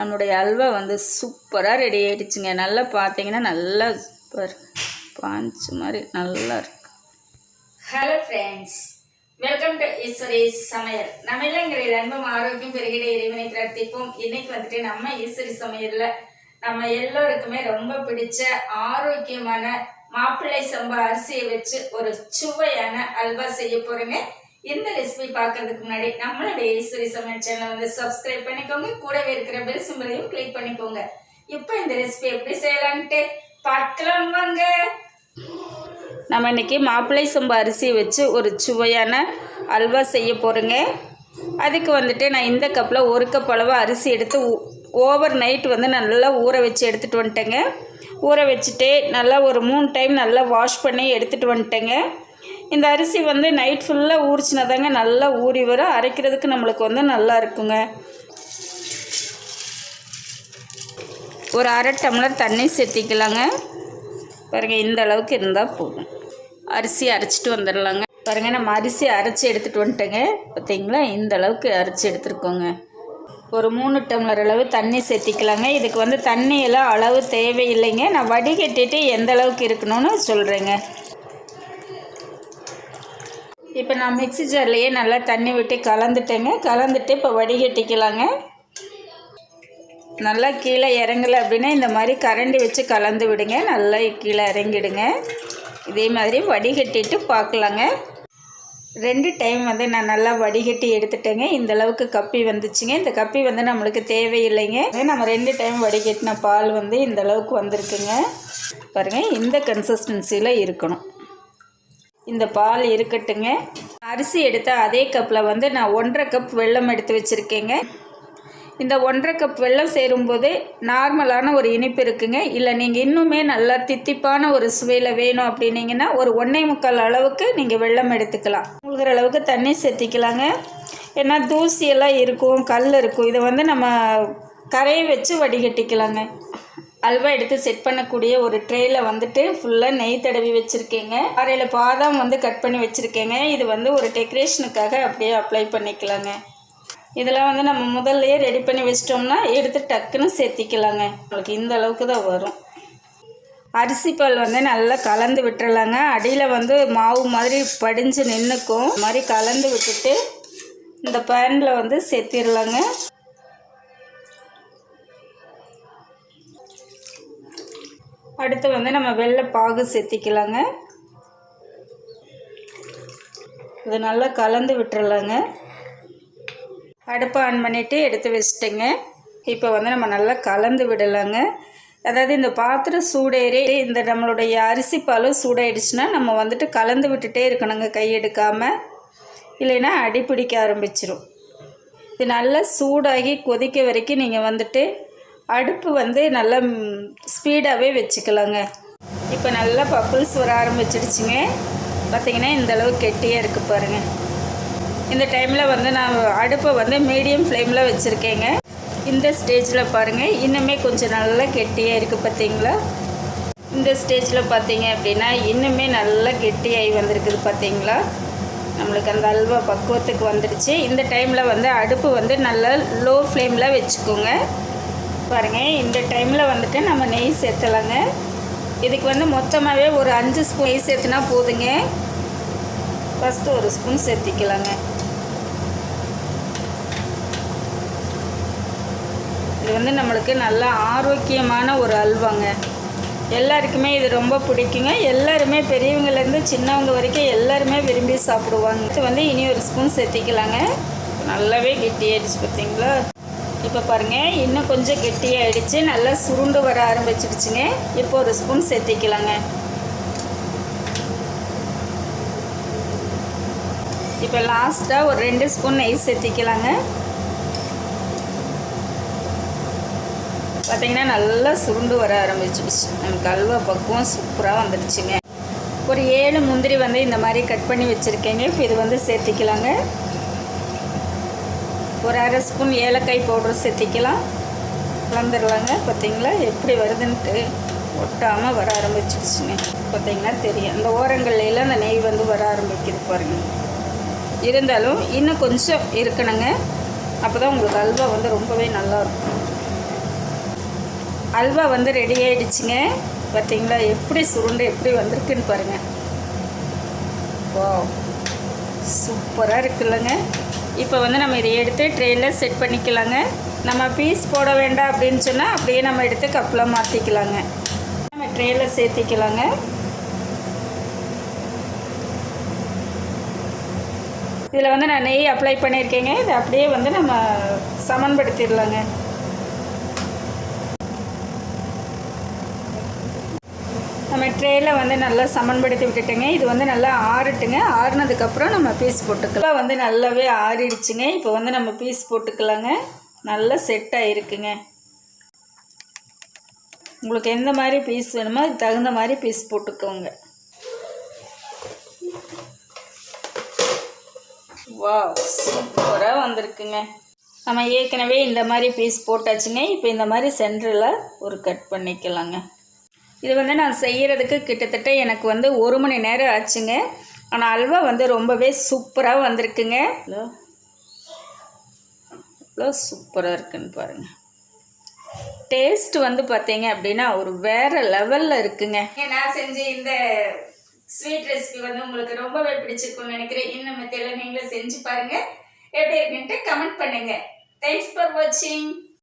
நம்மளுடைய அல்வா வந்து சூப்பராக ரெடி ஆகிடுச்சுங்க நல்லா பார்த்தீங்கன்னா நல்லா சூப்பர் பாஞ்சு மாதிரி நல்லா இருக்கு. Hello friends welcome to Eswari சமையல் நம்ம இல்லைங்கிற அன்பும் ஆரோக்கியம் பெருகிட இறைவனை பிரார்த்திப்போம். இன்னைக்கு வந்துட்டு நம்ம ஈஸ்வரி சமையல்ல நம்ம எல்லோருக்குமே ரொம்ப பிடிச்ச ஆரோக்கியமான மாப்பிள்ளை சம்பா அரிசியை வச்சு ஒரு சுவையான அல்வா செய்ய போறேங்க. இந்த ரெசிபி பார்க்கறதுக்கு முன்னாடி நம்மளுடைய ஈஸ்வரி சமையல் சேனல் வந்து சப்ஸ்கிரைப் பண்ணிக்கோங்க. கூடவே இருக்கிற பெல் சிம்பிளையும் கிளிக் பண்ணிக்கோங்க. இப்போ இந்த ரெசிபி எப்படி செய்யலான்ட்டு பார்க்கலாம் வாங்க. நம்ம இன்றைக்கி மாப்பிள்ளை சம்பா அரிசியை வச்சு ஒரு சுவையான அல்வா செய்ய போகிறேங்க அதுக்கு வந்துட்டு நான் இந்த கப்பில் ஒரு கப் அளவு அரிசி எடுத்து ஓவர் நைட் வந்து நல்லா ஊற வச்சு எடுத்துகிட்டு வந்துட்டேங்க. ஊற வச்சுட்டு நல்லா ஒரு மூணு டைம் நல்லா வாஷ் பண்ணி எடுத்துகிட்டு வந்துட்டேங்க. இந்த அரிசி வந்து நைட் ஃபுல்லாக ஊறிச்சினதாங்க நல்லா ஊறி வரும். அரைக்கிறதுக்கு நம்மளுக்கு வந்து நல்லா இருக்குங்க. ஒரு அரை டம்ளர் தண்ணி சேர்த்திக்கலாங்க. பாருங்கள் இந்த அளவுக்கு இருந்தால் போதும். அரிசி அரைச்சிட்டு வந்துடலாங்க. பாருங்கள் நம்ம அரிசி அரைச்சி எடுத்துகிட்டு வந்துட்டேங்க. பார்த்தீங்களா இந்த அளவுக்கு அரைச்சி எடுத்துருக்கோங்க. ஒரு மூணு டம்ளர் அளவு தண்ணி சேர்த்திக்கலாங்க. இதுக்கு வந்து தண்ணியெல்லாம் அளவு தேவையில்லைங்க. நான் வடிகட்டிட்டு எந்த அளவுக்கு இருக்கணும்னு சொல்கிறேங்க இப்போ நான் மிக்ஸி ஜார்லேயே நல்லா தண்ணி விட்டு கலந்துட்டேங்க. கலந்துட்டு இப்போ வடிகட்டிக்கலாங்க. நல்லா கீழே இறங்கலை அப்படின்னா இந்த மாதிரி கரண்டி வச்சு கலந்து விடுங்க. நல்லா கீழே இறங்கிடுங்க. இதே மாதிரி வடிகட்டிட்டு பார்க்கலாங்க ரெண்டு டைம் வந்து நான் நல்லா வடிகட்டி எடுத்துட்டேங்க. இந்த அளவுக்கு கப்பி வந்துச்சுங்க. இந்த கப்பி வந்து நம்மளுக்கு தேவையில்லைங்க. நம்ம ரெண்டு டைம் வடிகட்டின பால் வந்து இந்த அளவுக்கு வந்திருக்குங்க. பாருங்கள் இந்த கன்சிஸ்டன்சியில் இருக்கணும். இந்த பால் இருக்கட்டுங்க. அரிசி எடுத்த அதே கப்பில் வந்து நான் ஒன்றரை கப் வெல்லம் எடுத்து வச்சுருக்கேங்க. இந்த ஒன்றரை கப் வெள்ளம் சேரும்போது நார்மலான ஒரு இனிப்பு இருக்குங்க. இல்லை நீங்கள் இன்னுமே நல்லா தித்திப்பான ஒரு சுவையில் வேணும் அப்படின்னீங்கன்னா ஒரு ஒன்றே முக்கால் அளவுக்கு நீங்கள் வெள்ளம் எடுத்துக்கலாம். முழுகிற அளவுக்கு தண்ணி சேர்த்திக்கலாங்க. ஏன்னா தூசியெல்லாம் இருக்கும் கல் இருக்கும். இதை வந்து நம்ம கரையை வச்சு வடிகட்டிக்கலாங்க. அல்வா எடுத்து செட் பண்ணக்கூடிய ஒரு ட்ரேயில் வந்துட்டு ஃபுல்லாக நெய் தடவி வச்சுருக்கேங்க. அரையில் பாதாம் வந்து கட் பண்ணி வச்சுருக்கேங்க. இது வந்து ஒரு டெக்கரேஷனுக்காக அப்படியே அப்ளை பண்ணிக்கலாங்க. இதெல்லாம் வந்து நம்ம முதல்லையே ரெடி பண்ணி வச்சிட்டோம்னா எடுத்து டக்குன்னு சேர்த்திக்கலாங்க. உங்களுக்கு இந்த அளவுக்கு தான் வரும். அரிசி பால் வந்து நல்லா கலந்து விட்டுறலாங்க. அடியில் வந்து மாவு மாதிரி படிஞ்சு நின்றுக்கும் மாதிரி கலந்து விட்டுட்டு இந்த பேனில் வந்து சேர்த்திடலாங்க அடுத்து வந்து நம்ம வெள்ளை பாகு சேர்த்திக்கலாங்க இது நல்லா கலந்து விட்டுறலாங்க. அடுப்பை ஆன் பண்ணிவிட்டு எடுத்து வச்சிட்டேங்க. இப்போ வந்து நம்ம நல்லா கலந்து விடலாங்க. அதாவது இந்த பாத்திரம் சூடேறி இந்த நம்மளுடைய அரிசி பாலும் சூடாயிடுச்சுன்னா நம்ம வந்துட்டு கலந்து விட்டுட்டே இருக்கணுங்க கை எடுக்காமல் இல்லைன்னா அடி பிடிக்க ஆரம்பிச்சிரும். இது நல்லா சூடாகி கொதிக்க வரைக்கும் நீங்கள் வந்துட்டு அடுப்பு வந்து நல்லா ஸ்பீடாகவே வச்சுக்கலாங்க. இப்போ நல்லா பப்புள்ஸ் வர ஆரம்பிச்சிடுச்சுங்க. பார்த்திங்கன்னா இந்தளவு கெட்டியாக இருக்குது பாருங்கள் இந்த டைமில் வந்து நான் அடுப்பை வந்து மீடியம் ஃப்ளேமில் வச்சுருக்கேங்க. இந்த ஸ்டேஜில் பாருங்கள் இன்னுமே கொஞ்சம் நல்லா கெட்டியாக இருக்குது பார்த்தீங்களா? இந்த ஸ்டேஜில் பார்த்தீங்க அப்படின்னா இன்னுமே நல்லா கெட்டியாகி வந்திருக்குது பார்த்தீங்களா? நம்மளுக்கு அந்த அல்வா பக்குவத்துக்கு வந்துடுச்சு. இந்த டைமில் வந்து அடுப்பு வந்து நல்லா லோ ஃப்ளேமில் வச்சுக்கோங்க. பாருங்கள் இந்த டைமில் வந்துட்டு நம்ம நெய் சேர்த்தலாங்க இதுக்கு வந்து மொத்தமாகவே ஒரு அஞ்சு ஸ்பூன் நெய் சேர்த்துனா போதுங்க. ஃபஸ்ட்டு ஒரு ஸ்பூன் சேர்த்திக்கலாங்க. இது வந்து நம்மளுக்கு நல்ல ஆரோக்கியமான ஒரு அல்வாங்க. எல்லாருக்குமே இது ரொம்ப பிடிக்குங்க. எல்லாருமே பெரியவங்கலேருந்து சின்னவங்க வரைக்கும் எல்லாருமே விரும்பி சாப்பிடுவாங்க. இது வந்து இனி ஒரு ஸ்பூன் சேர்த்திக்கலாங்க. நல்லாவே கெட்டியாயிடுச்சு பார்த்தீங்களா இப்போ பாருங்கள் இன்னும் கொஞ்சம் கெட்டியாகிடுச்சு நல்லா சுருண்டு வர ஆரம்பிச்சிடுச்சுங்க இப்போ ஒரு ஸ்பூன் சேர்த்திக்கலாங்க. இப்போ லாஸ்ட்டாக ஒரு ரெண்டு ஸ்பூன் நெய் சேர்த்திக்கலாங்க. பார்த்திங்கன்னா நல்லா சுருண்டு வர ஆரம்பிச்சிடுச்சு நமக்கு அல்வா பக்குவம் சூப்பராக வந்துடுச்சுங்க ஒரு ஏழு முந்திரி வந்து இந்த மாதிரி கட் பண்ணி வச்சுருக்கேங்க. இப்போ இது வந்து சேர்த்திக்கலாங்க. ஒரு அரை ஸ்பூன் ஏலக்காய் பவுடர் சேர்த்திக்கலாம் கலந்துடலாங்க பார்த்தீங்களா எப்படி வருதுன்ட்டு ஒட்டாமல் வர ஆரம்பிச்சிடுச்சுங்க பார்த்தீங்கன்னா தெரியும். அந்த ஓரங்கள்லாம் அந்த நெய் வந்து வர ஆரம்பிக்குது பாருங்கள் இருந்தாலும் இன்னும் கொஞ்சம் இருக்கணுங்க. அப்போ தான் உங்களுக்கு அல்வா வந்து ரொம்பவே நல்லாயிருக்கும். அல்வா வந்து ரெடி ஆகிடுச்சிங்க பார்த்தீங்களா எப்படி சுருண்டு எப்படி வந்திருக்குன்னு பாருங்கள் வா சூப்பராக இருக்குல்லங்க. இப்போ வந்து நம்ம இதை எடுத்து ட்ரெயினில் செட் பண்ணிக்கலாங்க. நம்ம பீஸ் போட வேண்டாம் அப்படின்னு சொன்னால் அப்படியே நம்ம எடுத்து கப்பில் மாற்றிக்கலாங்க நம்ம ட்ரெயினில் சேர்த்திக்கலாங்க. இதில் வந்து நான் நெய் அப்ளை பண்ணியிருக்கேங்க. இதை அப்படியே வந்து நம்ம சமன்படுத்திடலாங்க. நம்ம ட்ரேயில் வந்து நல்லா சமன்படுத்தி விட்டுட்டேங்க. இது வந்து நல்லா ஆறட்டுங்க. ஆறுனதுக்கப்புறம் நம்ம பீஸ் போட்டுக்கலாம். வந்து நல்லாவே ஆறிடுச்சுங்க. இப்போ வந்து நம்ம பீஸ் போட்டுக்கலாங்க. நல்லா செட் ஆகிருக்குங்க உங்களுக்கு எந்த மாதிரி பீஸ் வேணுமோ அதுக்கு தகுந்த மாதிரி பீஸ் போட்டுக்கோங்க. வா சூப்பராக வந்திருக்குங்க. நம்ம ஏற்கனவே இந்த மாதிரி பீஸ் போட்டாச்சுங்க. இப்போ இந்த மாதிரி சென்டரில் ஒரு கட் பண்ணிக்கலாங்க. இது வந்து நான் செய்கிறதுக்கு கிட்டத்தட்ட எனக்கு வந்து ஒரு மணி நேரம் ஆச்சுங்க. ஆனால் அல்வா வந்து ரொம்பவே சூப்பராக வந்திருக்குங்க. ஹலோ. எவ்வளோ சூப்பராக இருக்குன்னு பாருங்கள் டேஸ்ட் வந்து பார்த்தீங்க அப்படின்னா ஒரு வேறு லெவலில் இருக்குங்க. நான் செஞ்ச இந்த ஸ்வீட் ரெசிபி வந்து உங்களுக்கு ரொம்பவே பிடிச்சிருக்கும்னு நினைக்கிறேன். இந்த மெத்தடில் நீங்களும் செஞ்சு பாருங்க. எப்படி இருக்குன்ட்டு கமெண்ட் பண்ணுங்கள் தேங்க்ஸ் ஃபார் வாட்சிங்